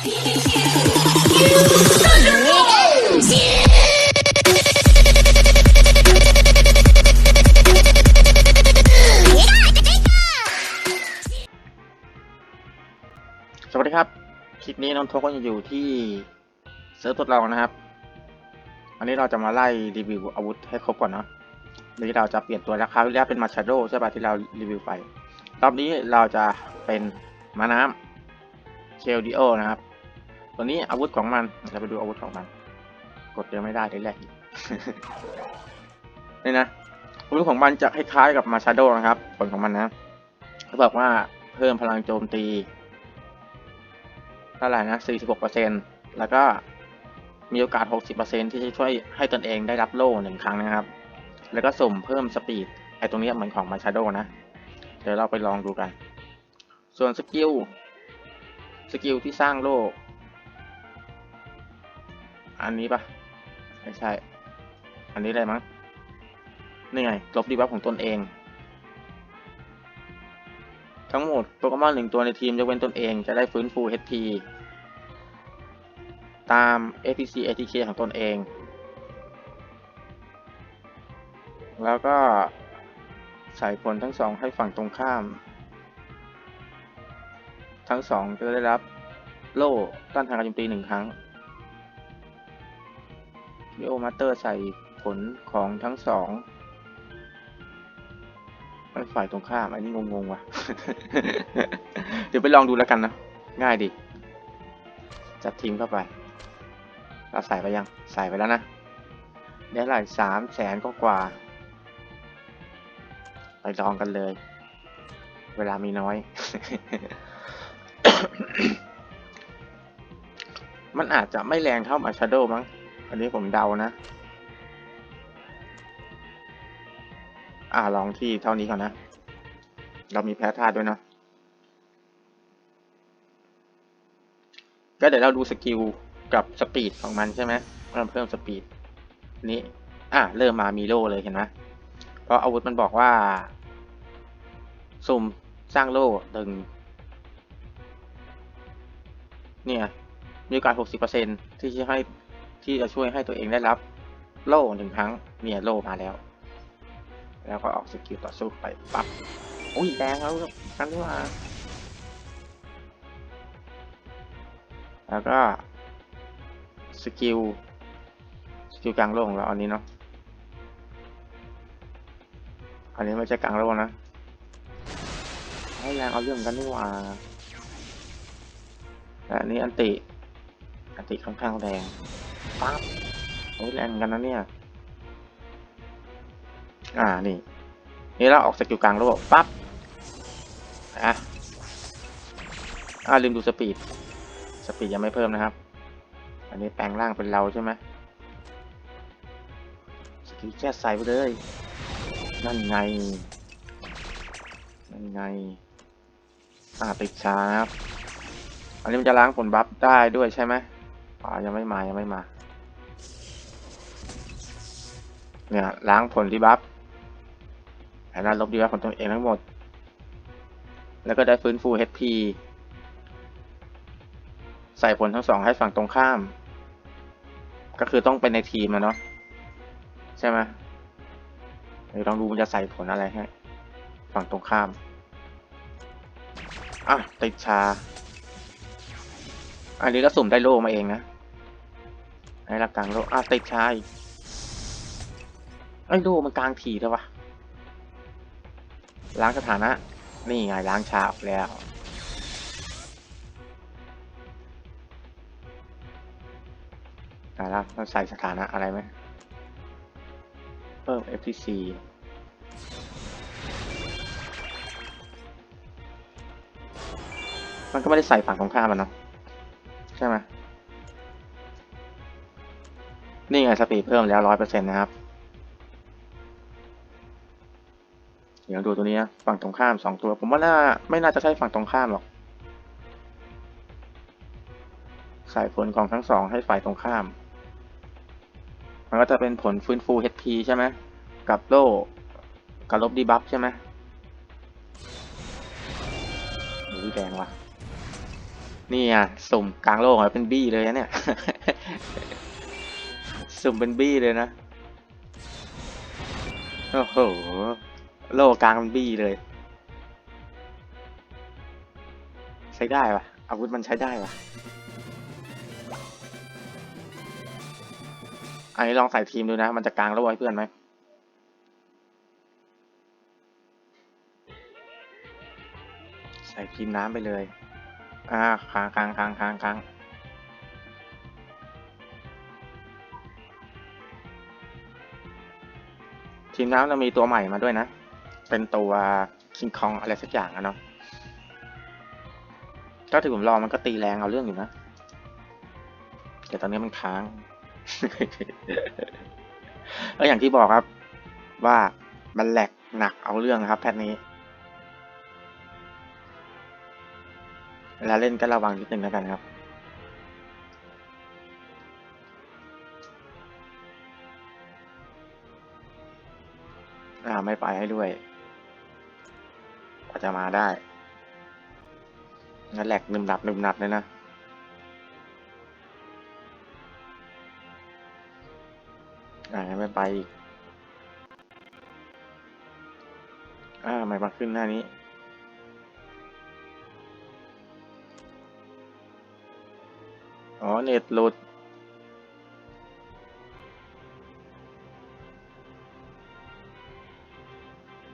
สวัสดีครับ คลิปนี้น้องโทกก็ยังอยู่ที่เซิร์ฟทดลองนะครับวันนี้เราจะมาไล่รีวิวอาวุธให้ครบก่อนเนาะวันนี้เราจะเปลี่ยนตัวราคาวที่แล้วเป็นมาชาโดใช่ป่ะที่เรารีวิวไป รอบนี้เราจะเป็นมาน้ำเคลดิโอนะครับ ตัวนี้อาวุธของมันเราไปดูอาวุธของมัน กดเดียวไม่ได้เลยแรกนี่นะอาวุธของมันจะคล้ายๆกับมาชาโดนะครับ ผลของมันนะเขาบอกว่าเพิ่มพลังโจมตีเท่าไหร่นะ46%แล้วก็มีโอกาส 60%ที่จะช่วยให้ตนเองได้รับโล่หนึ่งครั้งนะครับ แล้วก็สุ่มเพิ่มสปีดไอตรงนี้เหมือนของมาชาโดนะ เดี๋ยวเราไปลองดูกัน ส่วนสกิล สกิลที่สร้างโล่ อันนี้ปะไม่ใช่ อันนี้อะไรมั้ง นี่ไง ลบดีบัฟของตนเอง ทั้งหมดโปเกมอนหนึ่งตัวในทีมยกเว้นตนเองจะได้ฟื้นฟู HP ตาม APC ATK ของตนเอง แล้วก็ใส่ผลทั้งสองให้ฝั่งตรงข้าม ทั้งสองจะได้รับโล่ต้านทานการโจมตีหนึ่งครั้ง วิโอมาเตอร์ใส่ผลของทั้งสองมันฝ่ายตรงข้าม อันนี้งงๆว่ะ เดี๋ยวไปลองดูแล้วกันนะ ง่ายดี จัดทีมเข้าไป เราใส่ไปยัง ใส่ไปแล้วนะ ได้หลายสามแสนก็กว่า ไปลองกันเลย เวลามีน้อย มันอาจจะไม่แรงเท่ามาชาโดมั้ง อันนี้ผมเดานะ อ่าลองที่เท่านี้ก่อนนะ เรามีแพ้ธาตุด้วยเนาะก็เดี๋ยวเราดูสกิลกับสปีดของมันใช่ไหมมันเพิ่มสปีดนี้อะเริ่มมามีโล่เลยเห็นไหมเพราะอาวุธมันบอกว่า สุ่มสร้างโล่ดึงเนี่ยมีโอกาส 60%ที่จะให้ ที่จะช่วยให้ตัวเองได้รับโล่หนึ่งครั้งเนี่ยโล่มาแล้ว แล้วก็ออกสกิลต่อสู้ไปปั๊บอุ้ยแดงแล้วกันนี่มาแล้วก็สกิลสกิลกลางโลกของเราอันนี้เนาะอันนี้ไม่ใช่กลางโลกนะให้แรงเอาเรื่องกันนี่ว่าอันนี้อันติอันติค่อนข้างแรง ปั๊บโอ้ยแรงเหมือนกันนะเนี่ย อ่า นี่ นี่เราออกสกิลกลางโลกปั๊บอะอ่าลืมดูสปีด สปีดยังไม่เพิ่มนะครับ อันนี้แปลงร่างเป็นเราใช่ไหมสกิลแค่ใส่ไปเลย นั่นไง นั่นไง อ่าติดชานะครับ อันนี้มันจะล้างผลบัฟได้ด้วยใช่ไหมอ๋อยังไม่มา ยังไม่มา เนี่ยล้างผลรีบัฟแผนลบดีบัฟของตัวเองทั้งหมด แล้วก็ได้ฟื้นฟู HP ใส่ผลทั้งสองให้ฝั่งตรงข้าม ก็คือต้องเป็นในทีมอะเนาะใช่ไหมเดี๋ยวลองดูมันจะใส่ผลอะไรให้ฝั่งตรงข้าม อะ ติดชา อันนี้ก็สุ่มได้โล่มาเองนะ ให้รับกลางโล่อะ ติดชาอีก ไอ้โล่มันกลางถีแล้ววะล้างสถานะ นี่ไงล้างชาออกแล้ว อ่าแล้วต้องใส่สถานะอะไรไหมเพิ่ม FTC มันก็ไม่ได้ใส่ฝั่งตรงข้ามมันเนาะใช่ไหมนี่ไงสปีดเพิ่มแล้วร้อยเปอร์เซ็นต์นะครับ เดี๋ยวดูตัวนี้นะฝั่งตรงข้ามสองตัว ผมว่าน่าไม่น่าจะใช่ฝั่งตรงข้ามหรอกใส่ผลของทั้งสองให้ฝ่ายตรงข้าม มันก็จะเป็นผลฟื้นฟู HP ใช่ไหมกับโล่กับลบดีบัฟใช่ไหมหรือแดงวะนี่อะสุ่มกลางโลกอะเป็นบี้เลยนะเนี่ย สุ่มเป็นบี้เลยนะ โอ้โห โลกกลางเป็นบี้เลย ใช้ได้ปะอาวุธมันใช้ได้ปะอันนี้ลองใส่ทีมดูนะ มันจะกลางโลกให้เพื่อนไหมใส่ทีมน้ำไปเลย อ่าค้างค้างค้างค้างค้างทีมน้ำเรามีตัวใหม่มาด้วยนะ เป็นตัวคิงคองอะไรสักอย่างอะเนาะก็ถือผมรอมันก็ตีแรงเอาเรื่องอยู่นะ แต่ตอนนี้มันค้างแล้วอย่างที่บอกครับ ว่ามันแหลกหนักเอาเรื่องนะครับ แพทนี้เวลาเล่นก็ระวังนิดนึงแล้วกันครับ อ่าไม่ไปให้ด้วยกว่า จะมาได้งั้นแหลกนึมหนับนึมหนับเลยนะ อ่าไม่ไปอีก อ่าไม่มาขึ้นหน้านี้อ๋อ เน็ตหลุด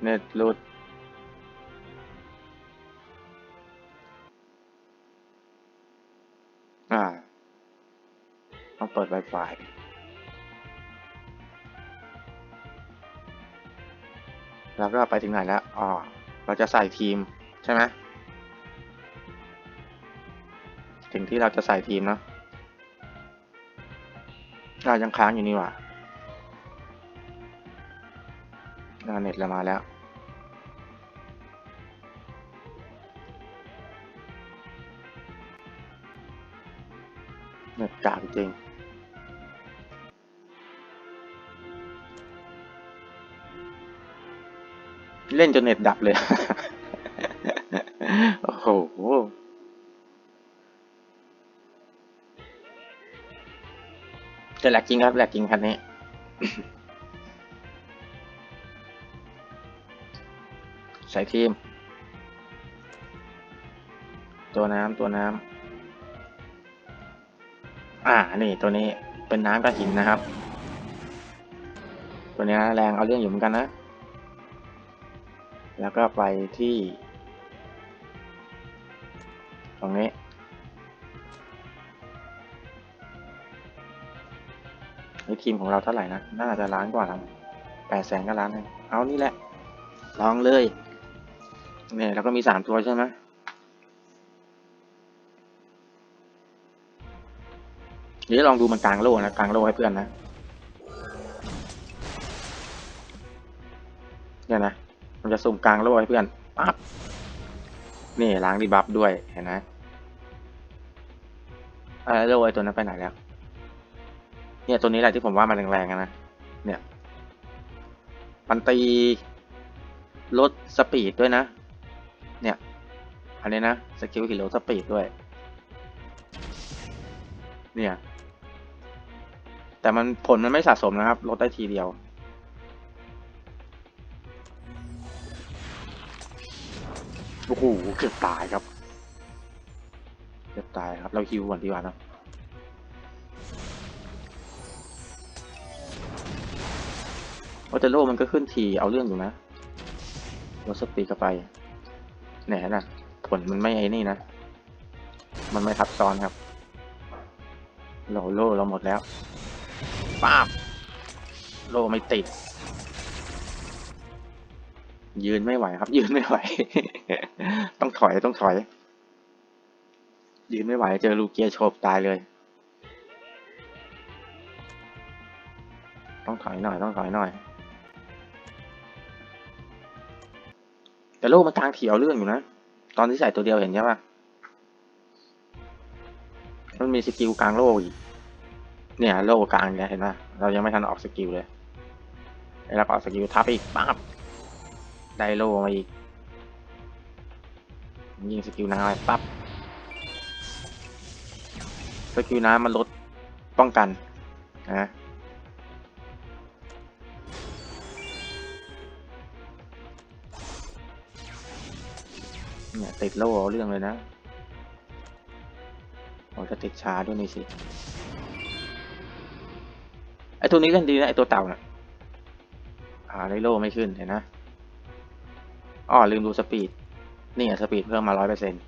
เน็ตหลุด เปิด Wi-Fi แล้วก็ไปถึงไหนแล้ว อ๋อ เราจะใส่ทีมใช่ไหมถึงที่เราจะใส่ทีมเนาะเรายังค้างอยู่นี่หว่าเน็ตเรามาแล้วเน็ตกากจริง เล่นจนเน็ตดับเลย โอ้โห จะแหลกจริงครับแหลกจริงคันนี้ ใส่ทีม ตัวน้ำตัวน้ำ อ่า นี่ตัวนี้เป็นน้ำกับหินนะครับ ตัวนี้แรงเอาเรื่องอยู่เหมือนกันนะ แล้วก็ไปที่ ตรงนี้ นี่ทีมของเราเท่าไหร่นะ น่าจะล้านกว่าแล้วแปดแสนก็ล้านหนึงเอานี่แหละ ลองเลย เนี่ยแล้วก็มีสามตัวใช่ไหมเดี๋ยวลองดูมันกลางโลกนะกลางโลกให้เพื่อนนะ เนี่ยนะ มันจะสุ่มกลางโลกให้เพื่อนปั๊บนี่ล้างดีบัฟด้วยเห็นไหมอ่าโลกไอตัวนั้นไปไหนแล้ว เนี่ยตัวนี้แหละที่ผมว่ามันแรงๆนะเนี่ยมันตีลดสปีดด้วยนะ เนี่ย อันนี้นะสกิลฮิโรสปีดด้วย เนี่ย แต่มันผลมันไม่สะสมนะครับ ลดได้ทีเดียว โอ้โหเกือบตายครับ เกือบตายครับ เราฮิวก่อนดีกว่านะโอเตโลมันก็ขึ้นทีเอาเรื่องอยู่นะลดสปีดเข้าไปแหนน่ะผลมันไม่ไอ้นี่นะ มันไม่ทับซ้อนครับโลโล่เราหมดแล้วป้าบโล่ไม่ติด ยืนไม่ไหวครับ ยืนไม่ไหว ต้องถอยต้องถอย ยืนไม่ไหว เจอลูเกียโฉบตายเลย ต้องถอยหน่อยต้องถอยหน่อย แต่โลกมันกลางเถียวเรื่องอยู่นะ ตอนที่ใส่ตัวเดียวเห็นใช่ปะมันมีสกิลกลางโลกอีก เนี่ยโลกกลางเนี่ยเห็นปะเรายังไม่ทันออกสกิลเลยแล้วก็ออกสกิลทับอีกปั๊บ ได้โลมาอีก ยิงสกิลนางไปปั๊บสกิลน้ำมันลดป้องกันนะเนี่ยติดโล่เอาเรื่องเลยนะโอ้จะติดช้าด้วยนี่สิ ไอตัวนี้เล่นดีนะ ไอตัวเต่าน่ะอ่าได้โล่ไม่ขึ้นเห็นนะ อ๋อลืมดูสปีด นี่สปีดเพิ่มมาร้อยเปอร์เซ็นต์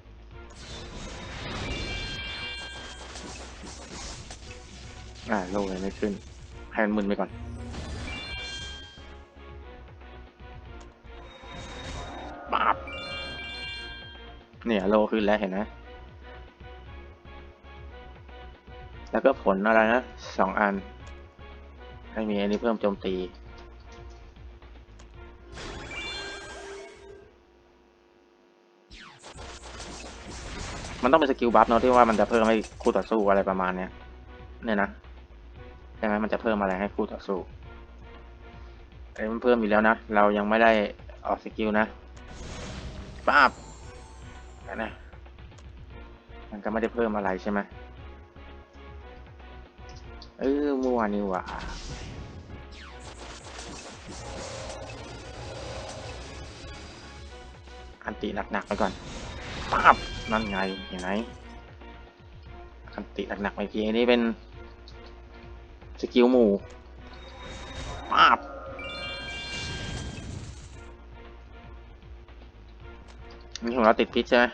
อ่าโล่ยังไม่ขึ้นให้มันมึนไปก่อนปาบเนี่ยโลขึ้นแล้วเห็นไหมแล้วก็ผลอะไรนะสองอัน ให้มีอันนี้เพิ่มโจมตี มันต้องเป็นสกิลบัฟเนาะที่ว่ามันจะเพิ่มให้คู่ต่อสู้อะไรประมาณเนี้ยเนี่ยนะใช่ไหมมันจะเพิ่มอะไรให้คู่ต่อสู้ไอ้มันเพิ่มอยู่แล้วนะ เรายังไม่ได้ออกสกิลนะป้าบนะนะมันก็ไม่ได้เพิ่มอะไรใช่ไหมเออมัวนี่หว่าอันติหนักๆไปก่อนป้าบ นั่นไงเห็นไหมอันติหนักๆไปทีอันนี้เป็นสกิลหมู่ป้าบนี่ของเราติดพิษใช่ไหม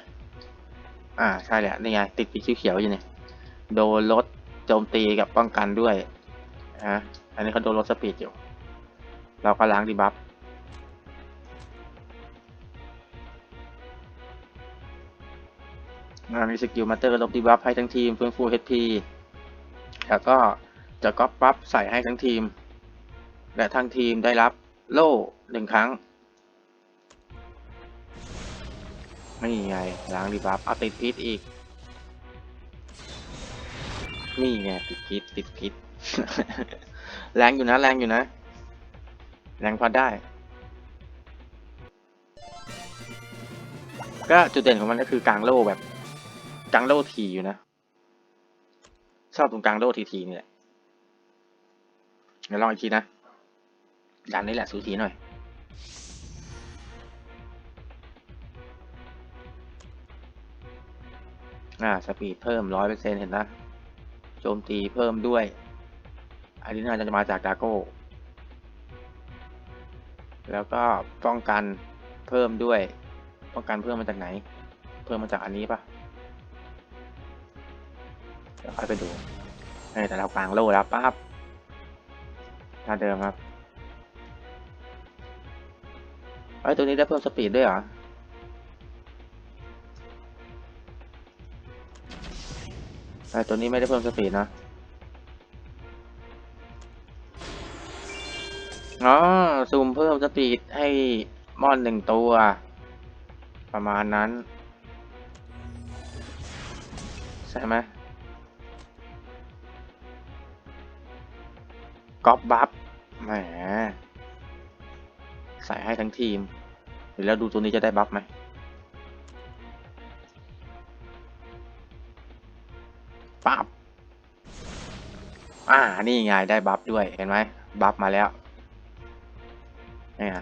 อ่า ใช่แหละ นี่ไง ติดพิษเขียวอยู่เนี่ย โดนลดโจมตีกับป้องกันด้วย นะ อันนี้เขาโดนลดสปีดอยู่ เราก็ล้างดีบัฟ มีสกิลมาเตอร์ลบดีบัฟให้ทั้งทีมฟื้นฟู HP แล้วก็จะก๊อปปั๊บใส่ให้ทั้งทีม และทั้งทีมได้รับโล่หนึ่งครั้งนี่ไงล้างดีบัฟเอาติดพิษอีก นี่ไงติดพิษติดพิษแรงอยู่นะแรงอยู่นะ แรงพอได้ ก็จุดเด่นของมันก็คือกลางโล่แบบ กลางโลทีอยู่นะ ชอบตรงกลางโลทีทีนี่แหละเดี๋ยวลองอีกทีนะดันนี่แหละสูทีหน่อย อ่า สปีดเพิ่มร้อยเปอร์เซ็นเห็นนะ โจมตีเพิ่มด้วย อันนี้น่าจะมาจากดาโก้ แล้วก็ป้องกันเพิ่มด้วย ป้องกันเพิ่มมาจากไหน เพิ่มมาจากอันนี้ปะ ค่อยไปดูเออแต่เรากลางโลแล้วปั๊บท่าเดิมครับไอ้ตัวนี้ได้เพิ่มสปีดด้วยเหรอไอ้ตัวนี้ไม่ได้เพิ่มสปีดนะอ๋อซูมเพิ่มสปีดให้มอนหนึ่งตัว ประมาณนั้น ใช่ไหม ก๊อปบัฟแหมใส่ให้ทั้งทีมเดี๋ยวเราดูตัวนี้จะได้บัฟไหมปั๊บอ่า นี่ไงได้บัฟด้วยเห็นไหมบัฟมาแล้วนี่ย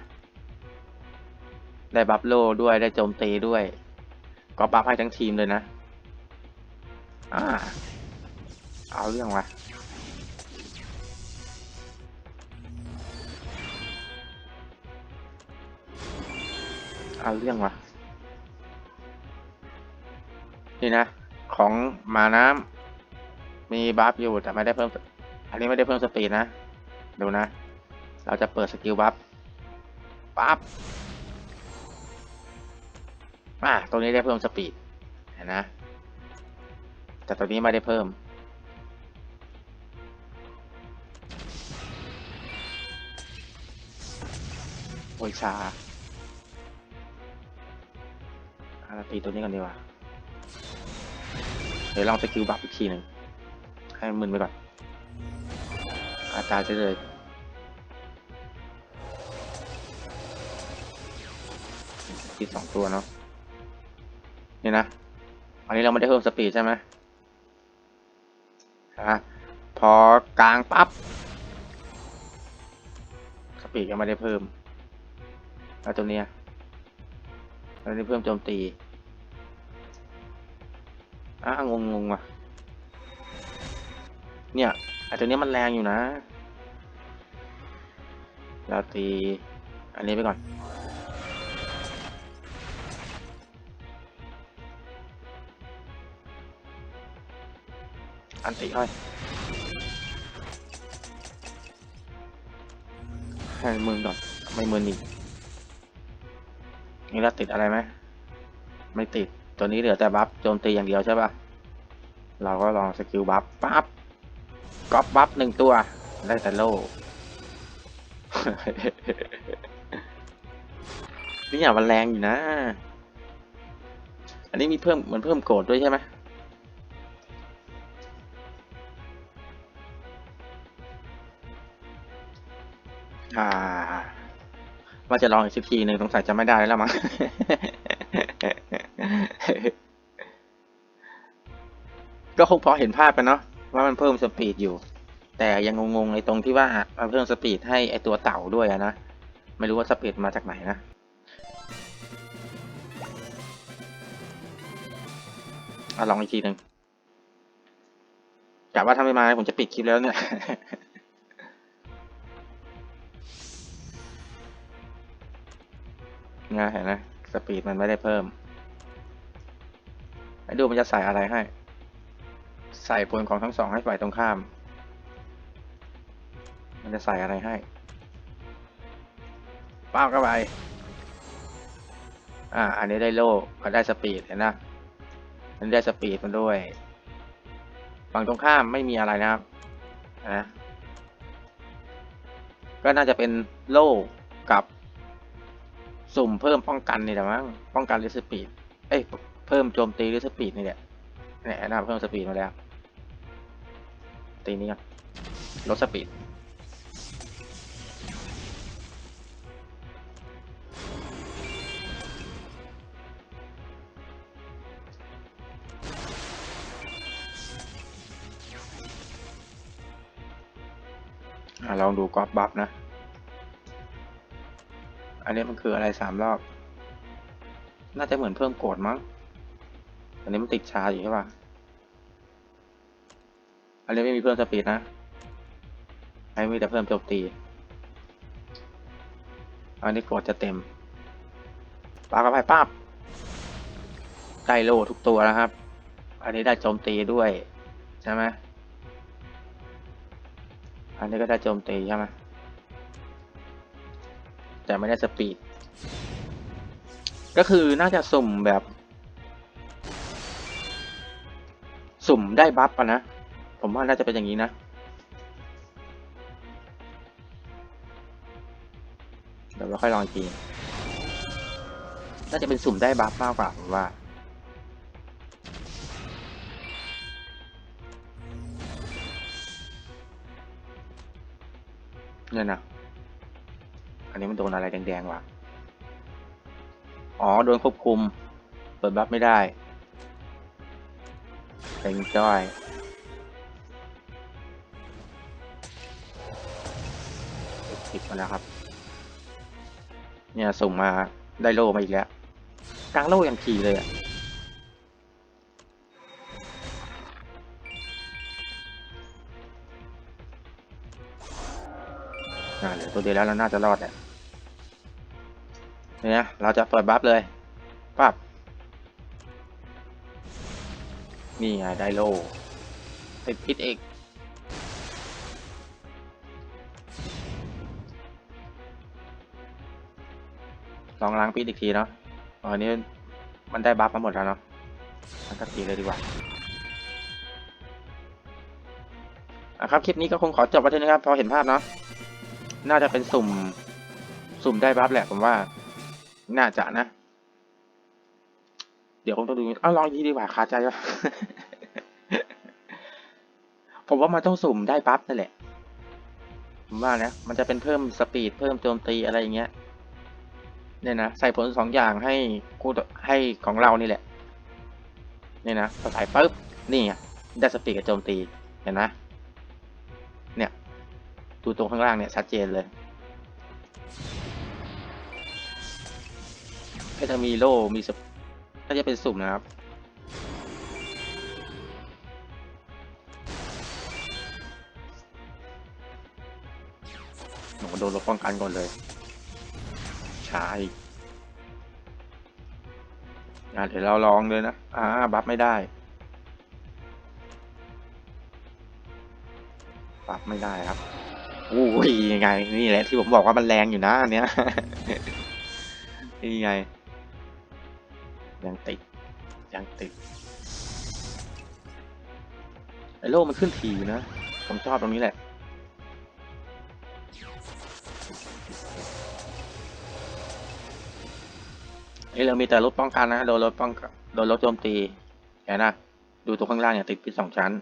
ได้บัฟโลด้วยได้โจมตีด้วยก็บัฟให้ทั้งทีมเลยนะ อ่า เอาเรื่องวะ เอาเรื่องวะนี่นะ ของมาน้ำมีบัฟอยู่แต่ไม่ได้เพิ่ม อันนี้ไม่ได้เพิ่มสปีดนะ ดูนะ เราจะเปิดสกิลบัฟปั๊บอ่าตัวนี้ได้เพิ่มสปีดเห็นนะ แต่ตัวนี้ไม่ได้เพิ่ม โอยชา ตีตัวนี้ก่อนดีกว่า เดี๋ยวลองสกิลบัฟอีกทีหนึ่งให้มึนไปก่อน อาจารย์จะเลยที่สองตัวเนาะนี่นะ อันนี้เราไม่ได้เพิ่มสปีดใช่ไหมนะพอกลางปั๊บสปีดยังไม่ได้เพิ่มแล้วตัวเนี้ยไม่ได้เพิ่มโจมตี อะงงงงว่ะ เนี่ยไอตัวเนี้ยมันแรงอยู่นะ เราตี อันนี้ไปก่อน อันติให้ให้มือก่อน ไม่มืออีนี่เราติดอะไรไหม ไม่ติด ตัวนี้เหลือแต่บัฟโจมตีอย่างเดียวใช่ปะเราก็ลองสกิลบัฟปั๊บก๊อปบัฟหนึ่งตัว ได้แต่โล่นี่อย่างมันแรงอยู่นะ อันนี้มีเพิ่มมันเพิ่มโกรธด้วยใช่ไหมอ่า ว่าจะลองอีกสักทีหนึ่งสงสัยจะไม่ได้แล้วมั้ง ก็คงพอเห็นภาพกันเนาะว่ามันเพิ่มสปีดอยู่ แต่ยังงงๆในตรงที่ว่ามันเพิ่มสปีดให้ไอตัวเต่าด้วยนะ ไม่รู้ว่าสปีดมาจากไหนนะอะลองอีกทีหนึ่งกะว่าถ้าไม่มาผมจะปิดคลิปแล้วเนี่ย นะเห็นไหมสปีดมันไม่ได้เพิ่ม ไอ้ดูมันจะใส่อะไรให้ ใส่ผลของทั้งสองให้ฝ่ายตรงข้าม มันจะใส่อะไรให้ป้าเข้าไป อ่า อันนี้ได้โล่ก็ได้สปีดเห็นนะมันได้สปีดมันด้วย ฝั่งตรงข้ามไม่มีอะไรนะครับนะก็น่าจะเป็นโล่กับ สุ่มเพิ่มป้องกันนี่แหละมั้ง ป้องกันหรือสปีด เอ้ย พิ่มโจมตีหรือสปีดนี่แหละเนี่ยน่าเพิ่มสปีดมาแล้ว ตีนี้ก่อนลดสปีดอลองดูกอล์ฟบัฟนะ อันนี้มันคืออะไรสามรอบ น่าจะเหมือนเพิ่มโกดมั้ง อันนี้มันติดชาอยู่ใช่ป่ะ อันนี้ไม่มีเพิ่มสปีดนะอันนี้มีแต่เพิ่มโจมตี อันนี้กดจะเต็มปาเข้าไปปั๊บได้โลทุกตัวนะครับ อันนี้ได้โจมตีด้วย ใช่ไหมอันนี้ก็ได้โจมตีใช่ไหมแต่ไม่ได้สปีด ก็คือน่าจะสุ่มแบบ สุ่มได้บัฟอะนะ ผมว่าน่าจะเป็นอย่างนี้นะ เดี๋ยวเราค่อยลองอีกทีน่าจะเป็นสุ่มได้บัฟมากกว่าผมว่าเนี่ยนะ อันนี้มันโดนอะไรแดงๆวะ อ๋อ โดนควบคุมเปิดบัฟไม่ได้ เป็นจ้อยติดมาแล้วครับ เนี่ยส่งมาได้โล่มาอีกแล้วกลางโล่อย่างทีเลยอะอ่าเหลือตัวเดียวแล้วเราน่าจะรอดแหละเนี่ยเราจะเปิดบัฟเลยปั๊บ นี่ไงไดโล่ติดพิษเอกลองล้างพิษอีกทีเนาะอ๋ออันนี้มันได้บัฟมาหมดแล้วเนาะมันก็ตีเลยดีกว่าอะครับ คลิปนี้ก็คงขอจบไปเท่านี้ครับ พอเห็นภาพเนาะน่าจะเป็นสุ่ม สุ่มได้บัฟแหละผมว่า น่าจะนะ เดี๋ยวผมต้องดูเอาวลองอีกทีดีกว่าคาใจว่าผมว่ามันต้องสุ่มได้บัฟนั่นแหละ ผมว่านะ มันจะเป็นเพิ่มสปีดเพิ่มโจมตีอะไรอย่างเงี้ย เนี่ยนะ ใส่ผลสองอย่างให้คู่ให้ของเรานี่แหละ เนี่ยนะพอใส่ปุ๊บ นี่ไงได้สปีดกับโจมตี เห็นไหมเนี่ย ดูตรงข้างล่างเนี่ยชัดเจนเลยก็จะมีโล่มี จะเป็นสุ่มนะครับหนูโดนลดป้องกันก่อนเลยใช่อะเดี๋ยวเราลองเลยนะ อ่า บัฟไม่ได้ บัฟไม่ได้ครับอู้ยยังไง นี่แหละที่ผมบอกว่ามันแรงอยู่นะอันเนี้ยนี่ไง ยังติด ยังติด ไอโลกมันขึ้นทีนะ ผมชอบตรงนี้แหละ นี่เรามีแต่รถป้องกันนะ โดนรถป้องโดนรถโจมตีเห็นนะ ดูตรงข้างล่างเนี่ยติดพิษสองชั้น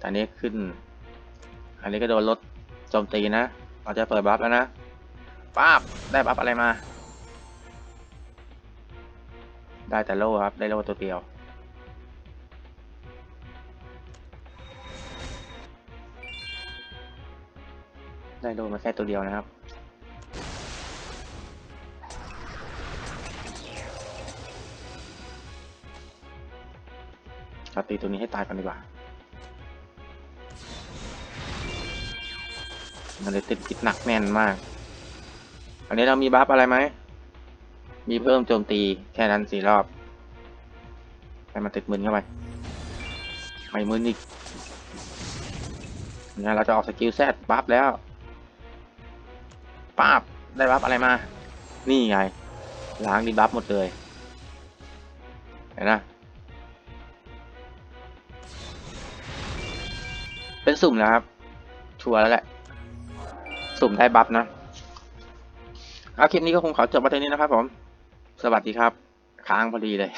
ตอนนี้ขึ้น อันนี้ก็โดนรถโจมตีนะ เราจะเปิดบัฟแล้วนะป้าบได้บัฟอะไรมา ได้แต่โล่ครับ ได้โล่ตัวเดียว ได้โล่มาแค่ตัวเดียวนะครับ เราตีตัวนี้ให้ตายกันดีกว่า มันเลยติดพิษหนักแน่นมาก อันนี้เรามีบัฟอะไรไหม มีเพิ่มโจมตีแค่นั้นสี่รอบให้มันติดมืนเข้าไปไม่มืนอีกเนี่ยเราจะออกสกิลแซดบัฟแล้วป้าบได้บัฟอะไรมา นี่ไง ล้างดีบัฟหมดเลย เห็นนะเป็นสุ่มแล้วครับ ชัวร์แล้วแหละ สุ่มได้บัฟนะเอาคลิปนี้ก็คงขอจบมาเท่านี้นะครับผม สวัสดีครับ ค้างพอดีเลย